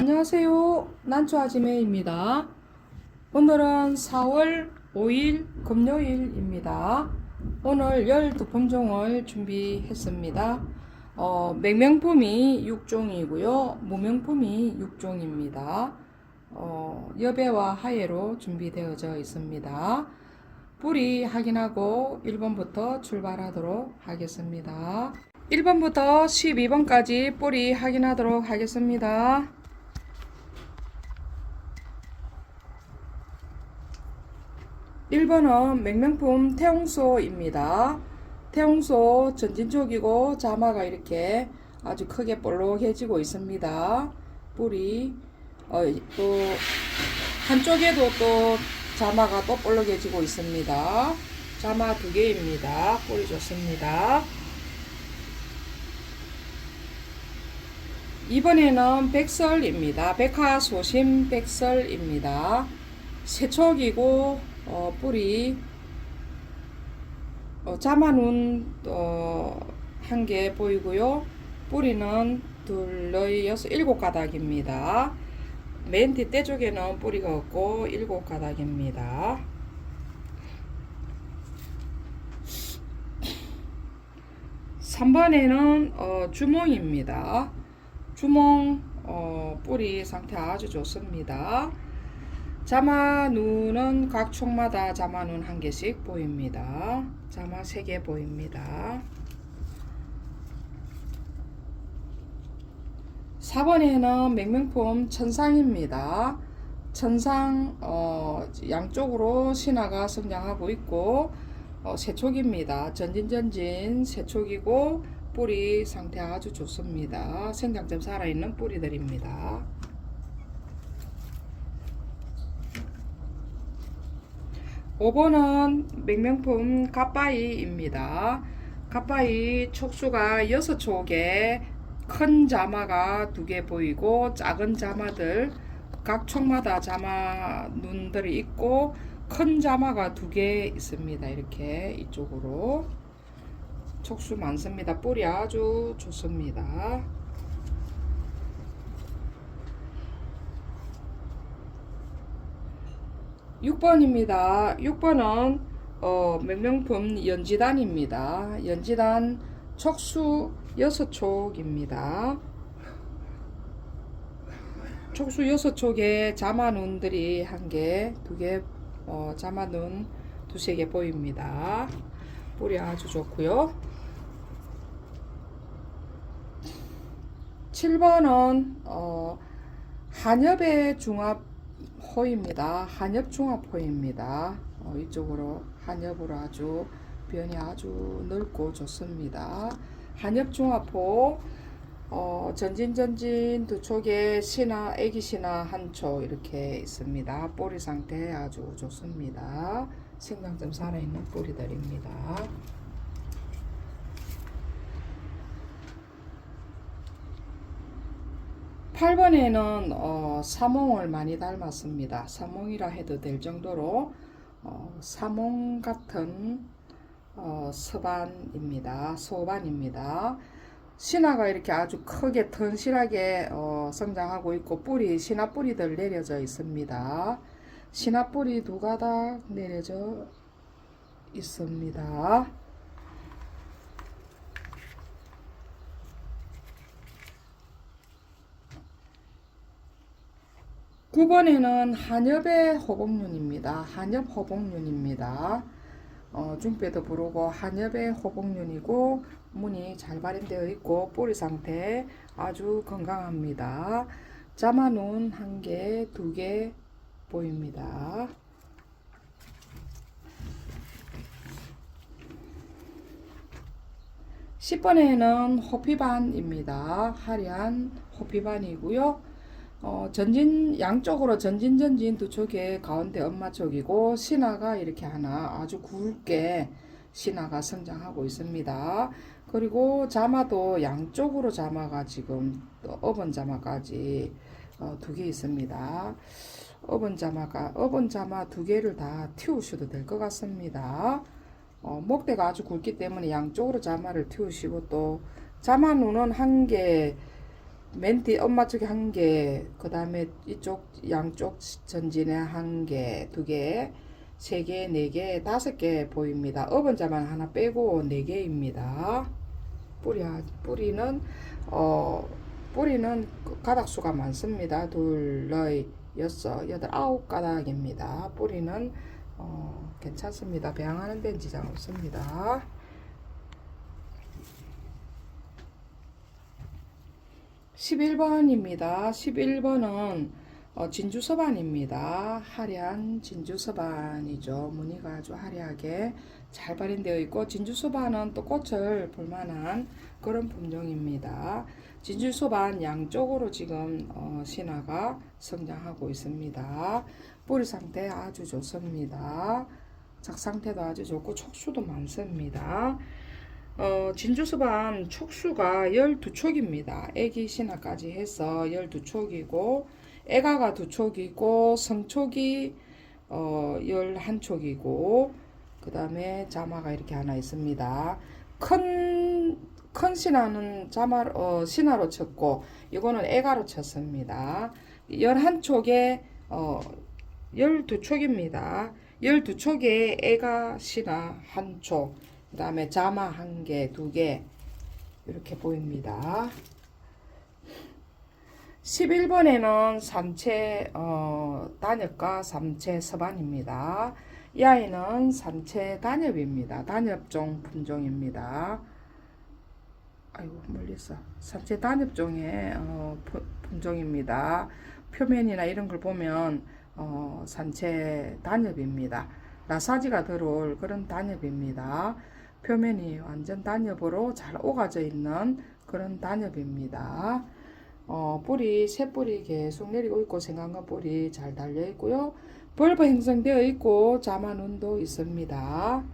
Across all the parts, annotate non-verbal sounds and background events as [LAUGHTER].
안녕하세요. 난초아지매입니다. 오늘은 4월 5일 금요일입니다. 오늘 12품종을 준비했습니다. 어, 맹명품이 6종이고요. 무명품이 6종입니다. 어, 여배와 하예로 준비되어져 있습니다. 뿌리 확인하고 1번부터 출발하도록 하겠습니다. 1번부터 12번까지 뿌리 확인하도록 하겠습니다. 1번은 맹명품 태용소입니다. 태용소 전진 쪽이고 자마가 이렇게 아주 크게 볼록해지고 있습니다. 뿌리 어, 또 한쪽에도 또 자마가 또 볼록해지고 있습니다. 자마 두 개입니다. 뿌리 좋습니다. 이번에는 백설입니다. 백화 소심 백설입니다. 세척이고 어, 뿌리 어, 자마눈 어, 한 개 보이고요. 뿌리는 둘, 넷, 여섯, 일곱 가닥입니다. 맨 뒷대 쪽에는 뿌리가 없고 일곱 가닥입니다. 삼번에는 어, 주몽입니다. 주몽 어, 뿌리 상태 아주 좋습니다. 자마눈은 각 총마다 자마눈 한 개씩 보입니다. 자마 세 개 보입니다. 4번에는 맹명품 천상입니다. 천상 어, 양쪽으로 신화가 성장하고 있고 어, 세촉입니다. 전진전진 세촉이고 뿌리 상태 아주 좋습니다. 생장점 살아있는 뿌리들입니다. 5번은 맹명품 갓바이입니다. 갓바이 촉수가 6촉에 큰 자마가 두 개 보이고 작은 자마들 각 촉마다 자마 눈들이 있고 큰 자마가 두 개 있습니다. 이렇게 이쪽으로 촉수 많습니다. 뿌리 아주 좋습니다. 6번입니다. 6번은 어, 명명품 연지단입니다. 연지단 촉수 6촉입니다. 촉수 6촉에 자마눈들이 한 개, 두 개, 어, 자마눈 두세 개 보입니다. 뿌리 아주 좋고요. 7번은 어, 한엽의 중합 호입니다. 한엽 중합호입니다. 어, 이쪽으로 한엽으로 아주 변이 아주 넓고 좋습니다. 한엽 중합호 어, 전진전진 두 촉에 신화, 애기 신화 한 촉 이렇게 있습니다. 뿌리 상태 아주 좋습니다. 생장점 살아있는 뿌리들입니다. 8번에는 어, 사몽을 많이 닮았습니다. 사몽이라 해도 될 정도로 어, 사몽 같은 어, 서반입니다. 소반입니다. 신화가 이렇게 아주 크게 튼실하게 어, 성장하고 있고 뿌리 신화 뿌리들 내려져 있습니다. 신화 뿌리 두 가닥 내려져 있습니다. 9번에는 한엽의 호복륜입니다. 한엽 호복륜입니다. 어, 중배도 부르고 한엽의 호복륜이고 문이 잘 발현되어 있고 뿌리 상태 아주 건강합니다. 자마눈 한 개, 두 개 보입니다. (10번에는) 호피반입니다 화려한 호피반이고요 어, 전진 양쪽으로 전진 전진 두 쪽에 가운데 엄마 쪽이고 신화가 이렇게 하나 아주 굵게 신화가 성장하고 있습니다. 그리고 자마도 양쪽으로 자마가 지금 또 어번 자마까지 어, 두 개 있습니다. 어번 자마가 어번 자마 두 개를 다 틔우셔도 될 것 같습니다. 어, 목대가 아주 굵기 때문에 양쪽으로 자마를 틔우시고 또 자마 눈은 한 개, 맨 뒤 엄마 쪽에 한 개, 그 다음에 이쪽 양쪽 전진에 한 개, 두 개, 세 개, 네 개, 다섯 개 보입니다. 어번자만 하나 빼고 네 개입니다. 뿌리 뿌리는 어 뿌리는 그 가닥수가 많습니다. 둘, 넷, 여섯, 여덟, 아홉 가닥입니다. 뿌리는 어 괜찮습니다. 배양하는 데는 지장 없습니다. 11번입니다. 11번은 어, 진주서반입니다. 화려한 진주서반이죠. 무늬가 아주 화려하게 잘 발현되어 있고 진주서반은 또 꽃을 볼만한 그런 품종입니다. 진주서반 양쪽으로 지금 어, 신화가 성장하고 있습니다. 뿌리 상태 아주 좋습니다. 작 상태도 아주 좋고 촉수도 많습니다. 어, 진주수반 촉수가 12촉입니다. 애기 신화까지 해서 12촉이고 애가가 2촉이고 성촉이 어, 11촉이고 그 다음에 자마가 이렇게 하나 있습니다. 큰, 큰 신화는 자마, 어, 신화로 쳤고 이거는 애가로 쳤습니다. 11촉에 어, 12촉입니다. 12촉에 애가 신화 한 촉. 그 다음에 자마 한 개, 두 개, 이렇게 보입니다. 11번에는 삼체, 어, 단엽과 삼체 서반입니다. 이 아이는 삼체 단엽입니다. 단엽종 품종입니다. 아이고, 멀리서. 삼체 단엽종의, 어, 품- 품종입니다. 표면이나 이런 걸 보면, 어, 산체 단엽입니다. 나사지가 들어올 그런 단엽입니다. 표면이 완전 단엽으로 잘 오가져 있는 그런 단엽입니다. 어, 뿌리, 새 뿌리 계속 내리고 있고 생강과 뿌리 잘 달려 있고요. 벌브 형성되어 있고 자만운도 있습니다.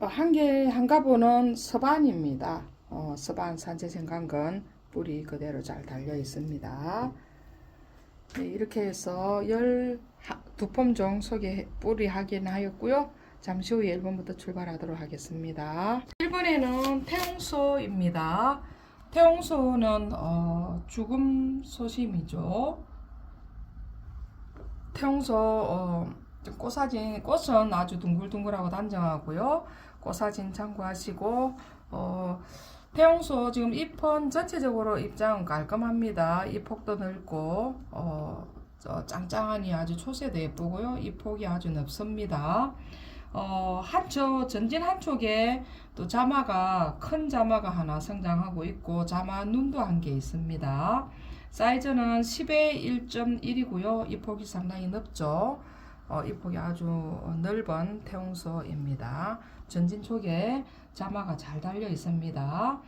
어, 한 개, 한 가보는 서반입니다. 어, 서반 산채 생강근 뿌리 그대로 잘 달려 있습니다. 네, 이렇게 해서 12품종 소개 뿌리 확인하였고요. 잠시 후 1번부터 출발하도록 하겠습니다. 1번에는 태홍소입니다. 태홍소는 어, 죽음 소심이죠. 태홍소 어, 꽃사진 꽃은 아주 둥글둥글하고 단정하고요. 꽃사진 참고하시고 어, 태용소 지금 잎은 전체적으로 입장은 깔끔합니다. 잎폭도 넓고 어, 저 짱짱하니 아주 초세도 예쁘고요. 잎폭이 아주 넓습니다. 어, 한쪽 전진 한쪽에 또 자마가 큰 자마가 하나 성장하고 있고 자마 눈도 한 개 있습니다. 사이즈는 10에 1.1이고요. 잎폭이 상당히 넓죠. 어, 잎폭이 아주 넓은 태용소입니다. 전진 쪽에 자마가 잘 달려 있습니다.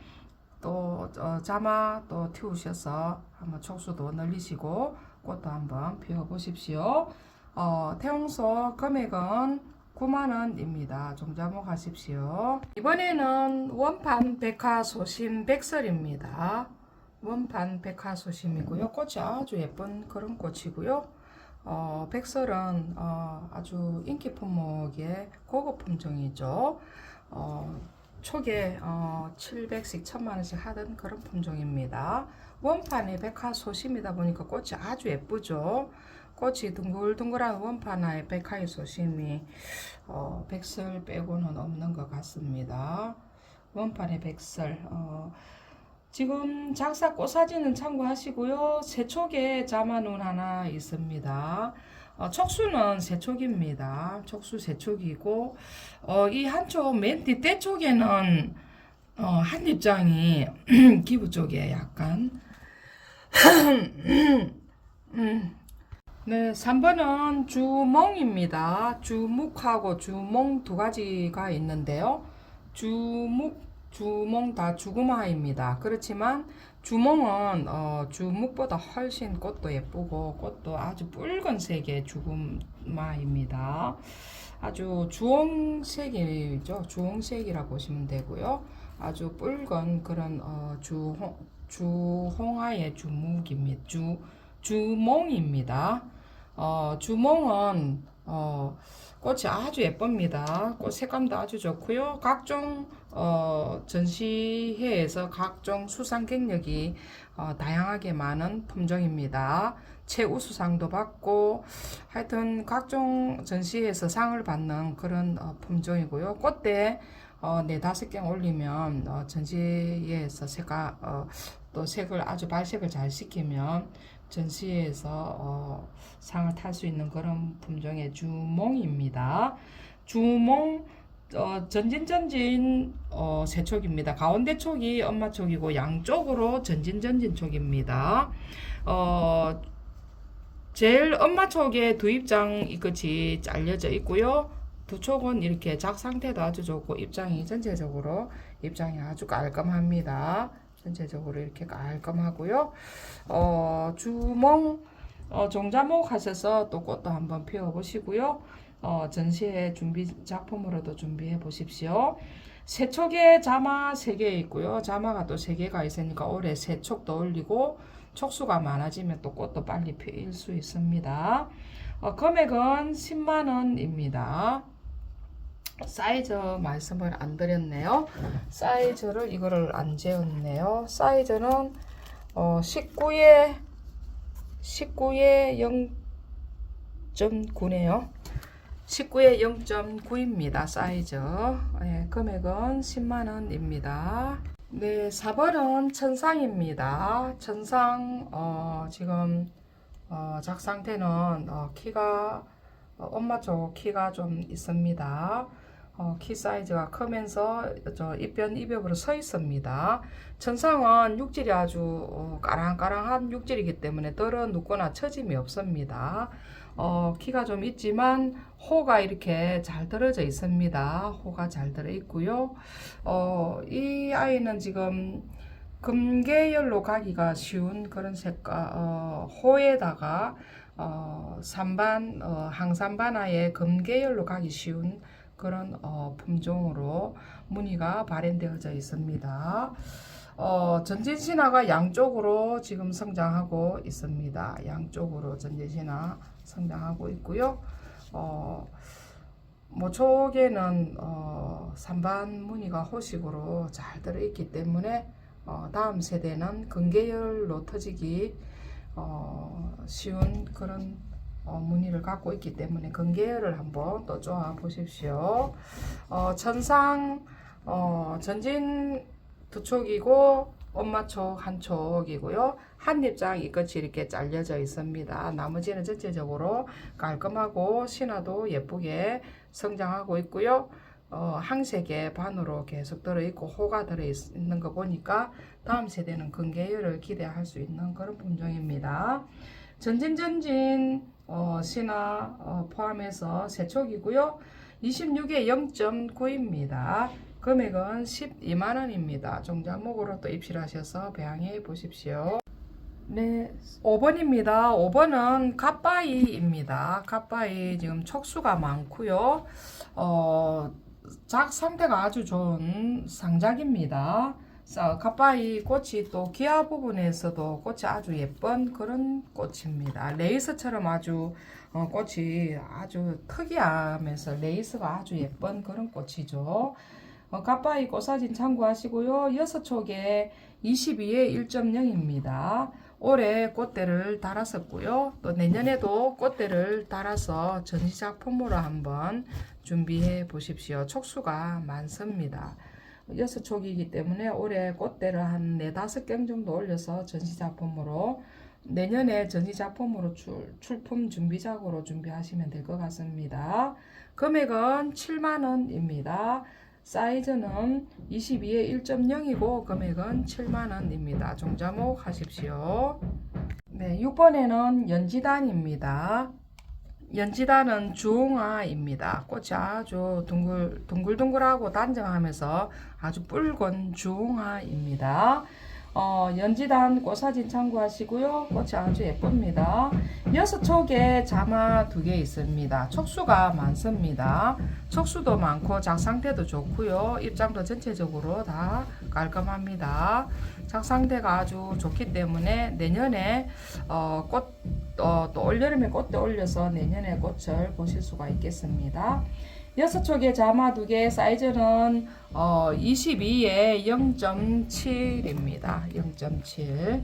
또 어, 자마 또 틔우셔서 한번 촉수도 늘리시고 꽃도 한번 피워 보십시오. 어, 태용소 금액은 9만원입니다. 종자목 하십시오. 이번에는 원판 백화소심 백설입니다. 원판 백화소심이고요. 꽃이 아주 예쁜 그런 꽃이고요. 어, 백설은 어, 아주 인기 품목의 고급 품종이죠. 어, 초에 어, 700씩 1000만원씩 하던 그런 품종입니다. 원판이 백화소심이다 보니까 꽃이 아주 예쁘죠. 꽃이 둥글둥글한 원판의 백화의 소심이 어, 백설 빼고는 없는 것 같습니다. 원판의 백설 어, 지금 작사 꽃 사진은 참고하시고요. 세촉에 자만운 하나 있습니다. 어, 촉수는 세촉입니다. 촉수 세촉이고 어, 이 한쪽 맨 뒤때 쪽에는 어, 한 입장이 [CLEARS THROAT] 기부 쪽에 약간 [CLEARS THROAT] 음. 네, 3번은 주몽입니다. 주묵하고 주몽 두 가지가 있는데요. 주묵, 주몽 다 주구마입니다. 그렇지만 주몽은 어, 주묵보다 훨씬 꽃도 예쁘고 꽃도 아주 붉은색의 주구마입니다. 아주 주홍색이죠. 주홍색이라 보시면 되고요. 아주 붉은 그런 어, 주홍, 주홍아의 주묵입니다. 주, 주몽입니다. 어, 주몽은 어, 꽃이 아주 예쁩니다. 꽃 색감도 아주 좋고요. 각종 어, 전시회에서 각종 수상 경력이 어, 다양하게 많은 품종입니다. 최우수상도 받고 하여튼 각종 전시회에서 상을 받는 그런 어, 품종이고요. 꽃대 어, 네 다섯 개 올리면 어, 전시회에서 색가 어, 또 색을 아주 발색을 잘 시키면 전시회에서 어, 상을 탈 수 있는 그런 품종의 주몽입니다. 주몽 어, 전진전진 어, 세 촉입니다. 가운데 촉이 엄마 촉이고 양쪽으로 전진전진 촉입니다. 어, 제일 엄마 촉의 두 입장 이 끝이 잘려져 있고요. 두 촉은 이렇게 작 상태도 아주 좋고 입장이 전체적으로 입장이 아주 깔끔합니다. 전체적으로 이렇게 깔끔하고요. 어, 주몽 어, 종자목 하셔서 또 꽃도 한번 피워 보시고요. 어, 전시회 준비 작품으로도 준비해 보십시오. 세촉에 자마 3개 있고요. 자마가 또 3개가 있으니까 올해 세촉도 올리고 촉수가 많아지면 또 꽃도 빨리 피일 수 있습니다. 어, 금액은 10만원입니다. 사이즈 말씀을 안 드렸네요. 사이즈를 이거를 안 재었네요. 사이즈는 어, 19에 19에 0.9네요. 19에 0.9입니다. 사이즈. 예, 금액은 10만원입니다. 네, 4번은 천상입니다. 천상, 어, 지금, 어, 작 상태는, 어, 키가, 어, 엄마 쪽 키가 좀 있습니다. 어, 키 사이즈가 크면서 저 입변 입엽으로 서 있습니다. 천상은 육질이 아주 어, 까랑까랑한 육질이기 때문에 떨어 눕거나 처짐이 없습니다. 어, 키가 좀 있지만 호가 이렇게 잘 들어져 있습니다. 호가 잘 들어 있고요. 어, 이 아이는 지금 금계열로 가기가 쉬운 그런 색깔, 어, 호에다가 어, 산반, 어, 항산반화에 금계열로 가기 쉬운 그런 어, 품종으로 무늬가 발현되어져 있습니다. 어, 전진신화가 양쪽으로 지금 성장하고 있습니다. 양쪽으로 전진신화 성장하고 있고요. 어, 모촉에는 어, 산반 무늬가 호식으로 잘 들어있기 때문에 어, 다음 세대는 근계열로 터지기 어, 쉬운 그런 어, 무늬를 갖고 있기 때문에 근계열을 한번 또 쪼아 보십시오. 어, 천상 어, 전진 두 촉이고 엄마 촉 한 촉이고요. 한 입장 이 끝이 이렇게 잘려져 있습니다. 나머지는 전체적으로 깔끔하고 신화도 예쁘게 성장하고 있고요. 어, 항색의 반으로 계속 들어있고 호가 들어있는 거 보니까 다음 세대는 근계열을 기대할 수 있는 그런 품종입니다. 전진전진 어, 신화 어, 포함해서 세촉이고요. 26에 0.9입니다. 금액은 12만원입니다. 종자목으로 또 입실하셔서 배양해 보십시오. 네, 5번입니다. 5번은 갓바이입니다. 갓바이 지금 촉수가 많고요. 어, 작 상태가 아주 좋은 상작입니다. 자, 갓바이 꽃이 또 기아 부분에서도 꽃이 아주 예쁜 그런 꽃입니다. 레이스처럼 아주 어, 꽃이 아주 특이하면서 레이스가 아주 예쁜 그런 꽃이죠. 어, 갓바이 꽃사진 참고하시고요. 여섯 촉에 22에 1.0입니다. 올해 꽃대를 달았었고요. 또 내년에도 꽃대를 달아서 전시작 품으로 한번 준비해 보십시오. 촉수가 많습니다. 여섯 촉이기 때문에 올해 꽃대를 한 네 다섯 경 정도 올려서 전시 작품으로 내년에 전시 작품으로 출, 출품 준비작으로 준비하시면 될 것 같습니다. 금액은 7만원입니다. 사이즈는 22에 1.0이고 금액은 7만원입니다. 종자목 하십시오. 네, 6번에는 연지단입니다. 연지단은 주홍화입니다. 꽃이 아주 둥글, 둥글둥글하고 단정하면서 아주 붉은 주홍화입니다. 어, 연지단 꽃사진 참고하시고요. 꽃이 아주 예쁩니다. 여섯 촉에 자마 두 개 있습니다. 촉수가 많습니다. 촉수도 많고 작 상태도 좋고요. 입장도 전체적으로 다 깔끔합니다. 작 상태가 아주 좋기 때문에 내년에 어, 꽃, 어, 또 올여름에 꽃도 올려서 내년에 꽃을 보실 수가 있겠습니다. 여섯 촉에 자마 두개 사이즈는 어, 22에 0.7입니다. 0.7.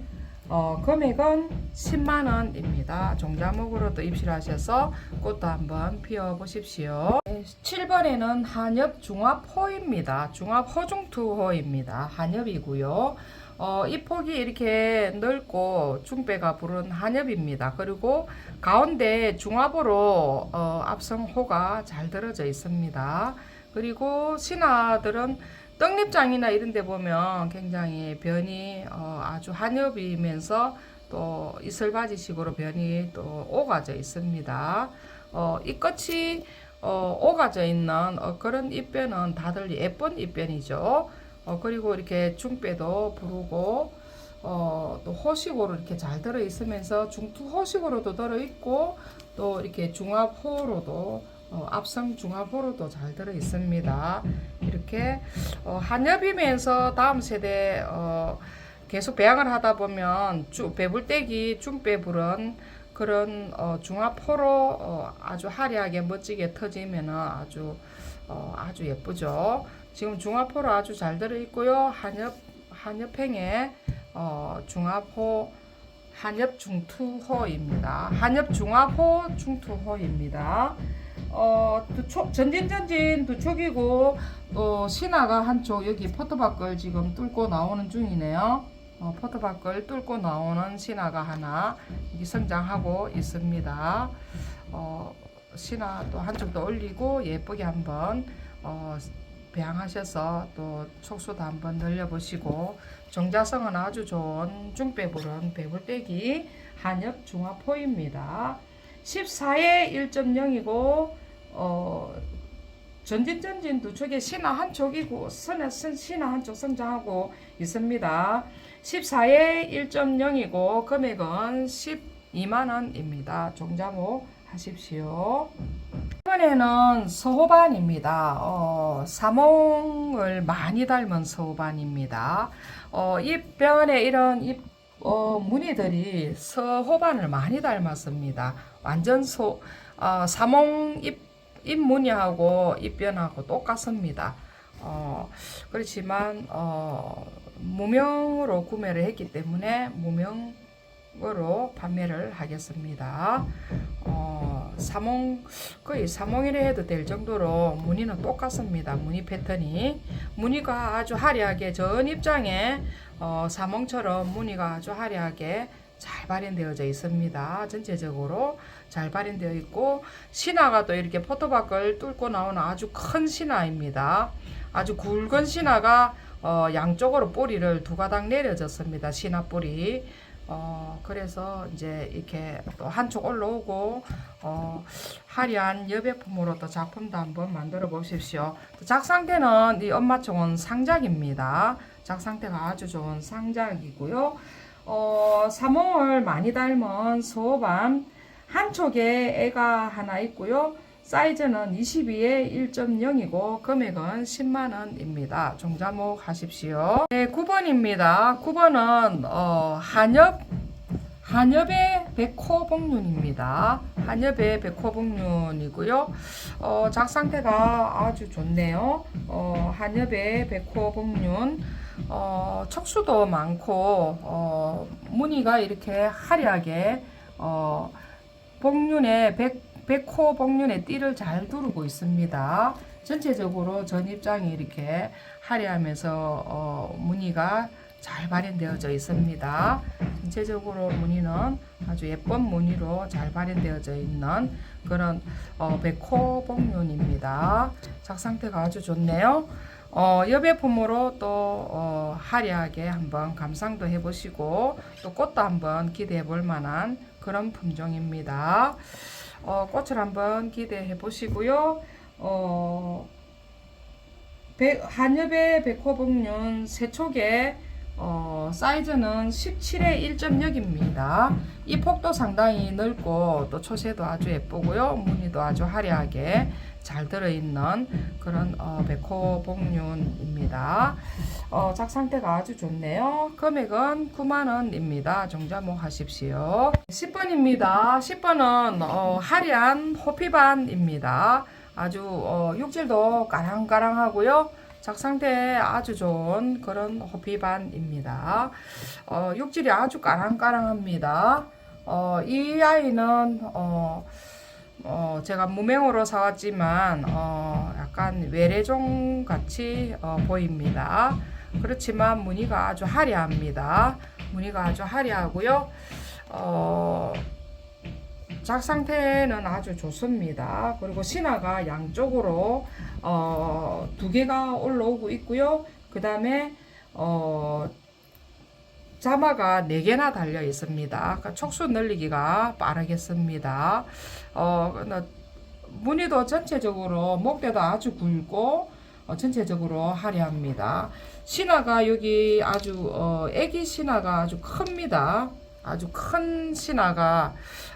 어, 금액은 10만 원입니다. 종자목으로도 입실하셔서 꽃도 한번 피워 보십시오. 7번에는 한엽 중합호입니다. 중합호중투호입니다. 한엽이고요. 어, 이 폭이 이렇게 넓고 중배가 부른 한엽입니다. 그리고 가운데 중합으로 어, 앞성호가 잘 들어져 있습니다. 그리고 신화들은 떡잎장이나 이런 데 보면 굉장히 변이 어, 아주 한엽이면서 또 이슬바지식으로 변이 또 오가져 있습니다. 어, 이 끝이 어, 오가져 있는 어, 그런 잎변은 다들 예쁜 잎변이죠. 어, 그리고 이렇게 중배도 부르고 어, 또 호식으로 이렇게 잘 들어 있으면서 중투 호식으로도 들어 있고 또 이렇게 중합호로도 어, 앞성 중합호로도 잘 들어 있습니다. 이렇게 어, 한엽이면서 다음 세대 어, 계속 배양을 하다 보면 주, 배불떼기 중배불은 그런 어, 중합호로 어, 아주 화려하게 멋지게 터지면은 아주 어, 아주 예쁘죠. 지금 중합호로 아주 잘 들어 있고요. 한엽 한엽행에 어, 중합호 한엽 중투호입니다. 한엽 중합호 중투호입니다. 어, 두 촉, 전진전진 두 촉이고 또 신화가 한쪽 여기 포토박을 지금 뚫고 나오는 중이네요. 어, 포토박을 뚫고 나오는 신화가 하나 여기 성장하고 있습니다. 어, 신화 또 한쪽도 올리고 예쁘게 한번 어, 배양하셔서 또 촉수도 한번 늘려보시고 정자성은 아주 좋은 중배불은 배불떼기 한엽 중화포입니다. 14에 1.0이고 어, 전진전진 두 촉에 신화 한 촉이고 선에 선 신화 한 쪽 성장하고 있습니다. 14에 1.0이고 금액은 12만 원입니다. 종자목 하십시오. 이번에는 서호반입니다. 어, 사몽을 많이 닮은 서호반입니다. 어, 잎변에 이런 잎 어, 무늬들이 서호반을 많이 닮았습니다. 완전 소, 어, 사몽 잎, 잎 무늬하고 잎변하고 똑같습니다. 어, 그렇지만 어, 무명으로 구매를 했기 때문에 무명으로 판매를 하겠습니다. 어, 사몽 거의 사몽이라 해도 될 정도로 무늬는 똑같습니다. 무늬 패턴이 무늬가 아주 화려하게 전 입장에 어, 사몽처럼 무늬가 아주 화려하게 잘 발현되어져 있습니다. 전체적으로 잘 발현되어 있고 신화가 또 이렇게 포토박을 뚫고 나오는 아주 큰 신화입니다. 아주 굵은 신화가 어, 양쪽으로 뿌리를 두 가닥 내려졌습니다. 신화 뿌리. 어, 그래서 이제 이렇게 또 한쪽 올라오고 어, 화려한 여백품으로 또 작품도 한번 만들어 보십시오. 또작 상태는 이 엄마총은 상작입니다. 작 상태가 아주 좋은 상작이고요. 어, 사몽을 많이 닮은 소반 한쪽에 애가 하나 있고요. 사이즈는 22에 1.0이고 금액은 10만 원입니다. 종자목 하십시오. 네, 9번입니다. 9번은 어, 한엽 한엽의 백호복륜입니다. 한엽의 백호복륜이고요. 어, 작 상태가 아주 좋네요. 어, 한엽의 백호복륜 어, 척수도 많고 어, 무늬가 이렇게 화려하게 어, 복륜의 백, 백호 복륜의 띠를 잘 두르고 있습니다. 전체적으로 전 입장이 이렇게 화려하면서 어, 무늬가 잘 발현되어져 있습니다. 전체적으로 무늬는 아주 예쁜 무늬로 잘 발현되어져 있는 그런 어, 백호 복륜입니다. 작 상태가 아주 좋네요. 어, 여배품으로 또 어, 화려하게 한번 감상도 해보시고 또 꽃도 한번 기대해 볼 만한 그런 품종입니다. 어, 꽃을 한번 기대해 보시고요. 어, 백, 한엽의 백호복륜 세촉에 어, 사이즈는 17에 1.6입니다. 이 폭도 상당히 넓고 또 초세도 아주 예쁘고요. 무늬도 아주 화려하게 잘 들어있는 그런 어, 백호 복륜입니다. 어, 작 상태가 아주 좋네요. 금액은 9만원입니다. 정자목 하십시오. 10번입니다. 10번은 어, 하리안 호피반입니다. 아주 어, 육질도 까랑까랑하고요. 작 상태 아주 좋은 그런 호피반입니다. 어, 육질이 아주 까랑까랑합니다. 어, 이 아이는 어, 어, 제가 무맹으로 사왔지만 어, 약간 외래종 같이 어, 보입니다. 그렇지만 무늬가 아주 화려합니다. 무늬가 아주 화려하고요. 어, 작 상태는 아주 좋습니다. 그리고 신화가 양쪽으로 어, 두 개가 올라오고 있고요. 그 다음에 어, 자마가 네 개나 달려 있습니다. 그러니까 촉수 늘리기가 빠르겠습니다. 어, 무늬도 전체적으로 목대도 아주 굵고 어, 전체적으로 화려합니다. 신화가 여기 아주 어, 애기 신화가 아주 큽니다. 아주 큰 신화가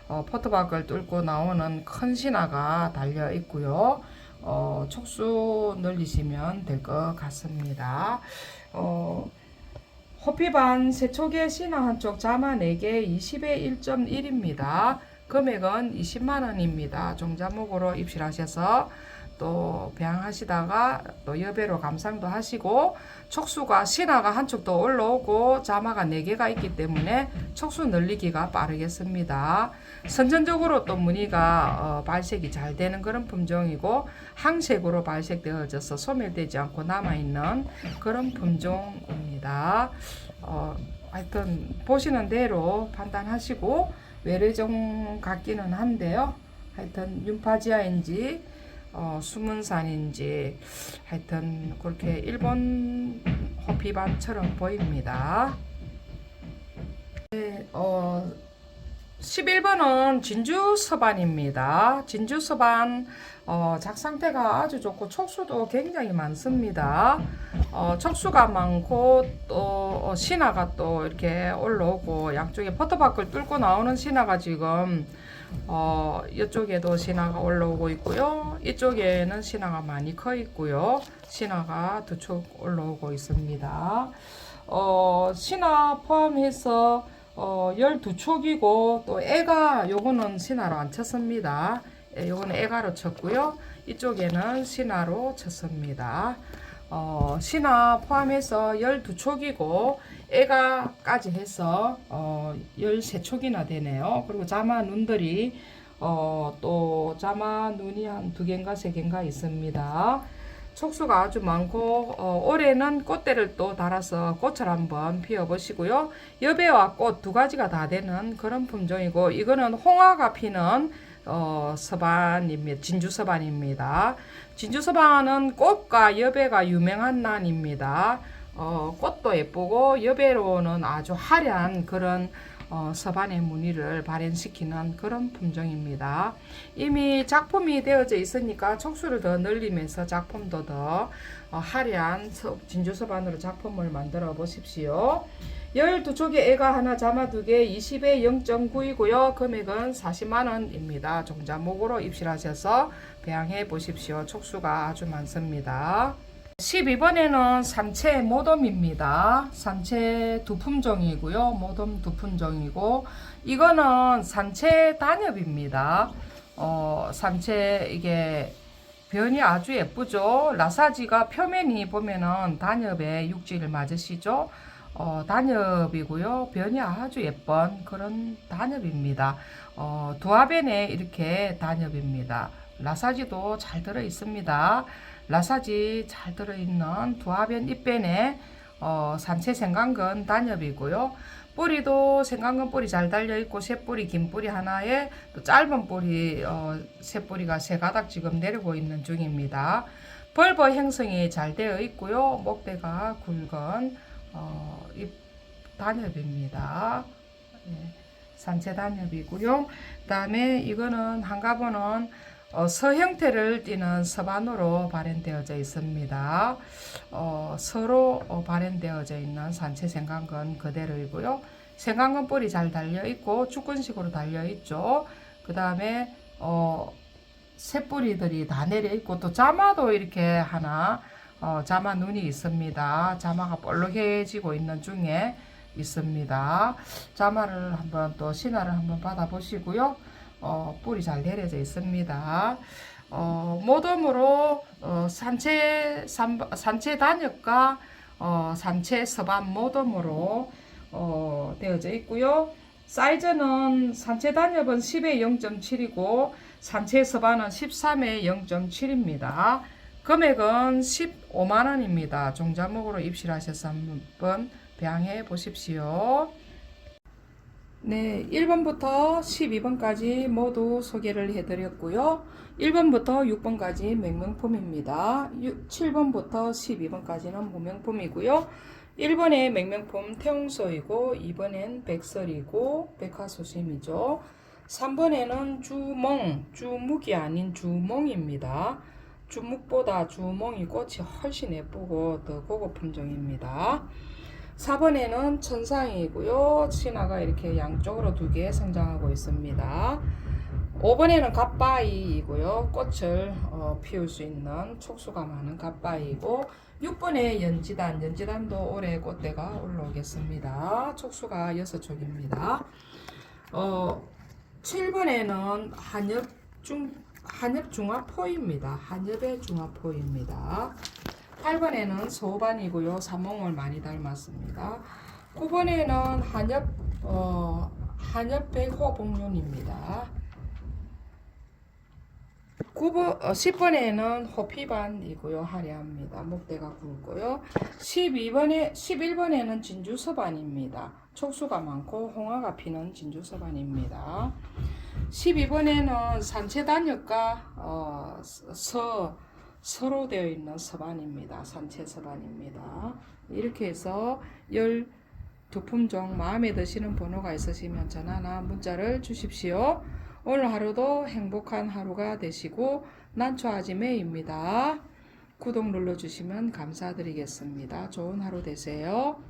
어, 포토박을 뚫고 나오는 큰 신화가 달려 있고요. 어, 촉수 늘리시면 될 것 같습니다. 어, 호피 반 세초계 신화 한쪽 자마 4개 20에 1.1입니다. 금액은 20만원입니다. 종자목으로 입실하셔서 또 배양하시다가 또 여배로 감상도 하시고 촉수가 신화가 한쪽도 올라오고 자마가 4개가 있기 때문에 촉수 늘리기가 빠르겠습니다. 선전적으로 또 무늬가 어, 발색이 잘 되는 그런 품종이고 항색으로 발색되어져서 소멸되지 않고 남아있는 그런 품종입니다. 어, 하여튼 보시는 대로 판단하시고 외래종 같기는 한데요. 하여튼 윤파지아인지 어, 수문산인지 하여튼 그렇게 일본 호피반처럼 보입니다. 네, 어, 11번은 진주 서반입니다. 진주 서반 어, 작 상태가 아주 좋고 촉수도 굉장히 많습니다. 어, 촉수가 많고 또 어, 신화가 또 이렇게 올라오고 양쪽에 포토박을 뚫고 나오는 신화가 지금 어, 이쪽에도 신화가 올라오고 있고요. 이쪽에는 신화가 많이 커 있고요. 신화가 두촉 올라오고 있습니다. 어, 신화 포함해서 어, 12촉이고 또 애가 요거는 신화로 안 쳤습니다. 예, 요거는 애가로 쳤고요. 이쪽에는 신화로 쳤습니다. 어, 신화 포함해서 12촉이고 애가까지 해서 어, 13촉이나 되네요. 그리고 자마 눈들이 어, 또 자마 눈이 한 두 개인가 세 개인가 있습니다. 촉수가 아주 많고 어, 올해는 꽃대를 또 달아서 꽃을 한번 피워보시고요. 여배와 꽃 두 가지가 다 되는 그런 품종이고 이거는 홍화가 피는 어, 서반입니다. 진주 서반입니다. 진주 서반은 꽃과 여배가 유명한 난입니다. 어, 꽃도 예쁘고 여배로는 아주 화려한 그런 어, 서반의 무늬를 발현시키는 그런 품종입니다. 이미 작품이 되어져 있으니까 촉수를 더 늘리면서 작품도 더 어, 화려한 서- 진주 서반으로 작품을 만들어 보십시오. 12쪽에 애가 하나 자마 두개 20에 0.9이고요. 금액은 40만원입니다. 종자목으로 입실하셔서 배양해 보십시오. 촉수가 아주 많습니다. 12번에는 삼체 모돔입니다. 삼체 두 품종이고요. 모돔 두 품종이고 이거는 산체 단엽입니다. 어, 산체 이게 변이 아주 예쁘죠. 라사지가 표면이 보면은 단엽의 육지를 맞으시죠. 어, 단엽이고요. 변이 아주 예쁜 그런 단엽입니다. 어, 두화변에 이렇게 단엽입니다. 라사지도 잘 들어 있습니다. 라사지 잘 들어있는 두화변 잎변에 어, 산채 생강근 단엽이고요. 뿌리도 생강근 뿌리 잘 달려 있고 새 뿌리 긴 뿌리 하나에 또 짧은 뿌리 어, 새 뿌리가 세 가닥 지금 내리고 있는 중입니다. 벌버 형성이 잘 되어 있고요. 목대가 굵은 어, 잎 단엽입니다. 예, 산채 단엽이고요. 그 다음에 이거는 한가보는 어, 서 형태를 띠는 서반으로 발현되어져 있습니다. 어, 서로 어, 발현되어져 있는 산채 생강근 그대로이고요. 생강근 뿌리 잘 달려 있고 축근식으로 달려 있죠. 그 다음에 어, 새뿌리들이 다 내려 있고 또 자마도 이렇게 하나 어, 자마 눈이 있습니다. 자마가 볼록해지고 있는 중에 있습니다. 자마를 한번 또 신화를 한번 받아보시고요. 어, 뿌리 잘 내려져 있습니다. 어, 모덤으로 어, 산채 산, 산채 단엽과 어, 산채 서반 모덤으로 어, 되어져 있고요. 사이즈는 산채 단엽은 10에 0.7이고 산채 서반은 13에 0.7입니다. 금액은 15만 원입니다. 종자목으로 입실하셔서 한번 배양해 보십시오. 네, 1번부터 12번까지 모두 소개를 해드렸고요. 1번부터 6번까지 맹명품입니다. 7번부터 12번까지는 무명품이고요. 1번에 맹명품 태웅소이고 2번엔 백설이고 백화소심이죠. 3번에는 주몽, 주묵이 아닌 주몽입니다. 주묵보다 주몽이 꽃이 훨씬 예쁘고 더 고급 품종입니다. 4번에는 천상이고요. 신화가 이렇게 양쪽으로 두 개 성장하고 있습니다. 5번에는 갓바이이고요. 꽃을 어, 피울 수 있는 촉수가 많은 갓바이이고 6번에 연지단, 연지단도 올해 꽃대가 올라오겠습니다. 촉수가 6촉입니다. 어, 7번에는 한엽 중 한엽 중화포입니다. 한엽의 중화포입니다. 8번에는 소반이고요. 사몽을 많이 닮았습니다. 9번에는 한엽 어, 한엽 백호복륜입니다. 9번, 어, 10번에는 호피반이고요. 화려합니다. 목대가 굵고요. 12번에, 11번에는 진주서반입니다. 촉수가 많고 홍화가 피는 진주서반입니다. 12번에는 산채단역과 어, 서, 서로 되어 있는 서반입니다. 산채 서반입니다. 이렇게 해서 12품종 마음에 드시는 번호가 있으시면 전화나 문자를 주십시오. 오늘 하루도 행복한 하루가 되시고 난초아지매입니다. 구독 눌러주시면 감사드리겠습니다. 좋은 하루 되세요.